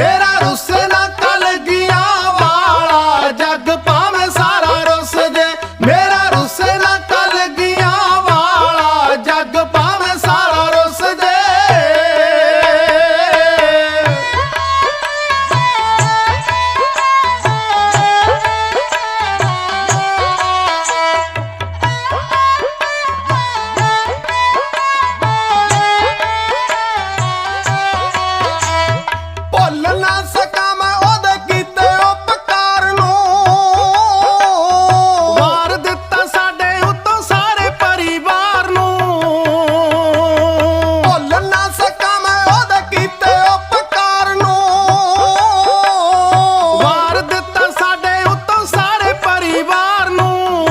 ਮੇਰਾ ਰੁੱਸ ਨਾ ਕਲ ਗਿਆ ਵਾਲਾ। ਜੱਗ ਪਾਵੇਂ ਸਾਰਾ ਰੁੱਸ ਜੇ ਮੇਰਾ na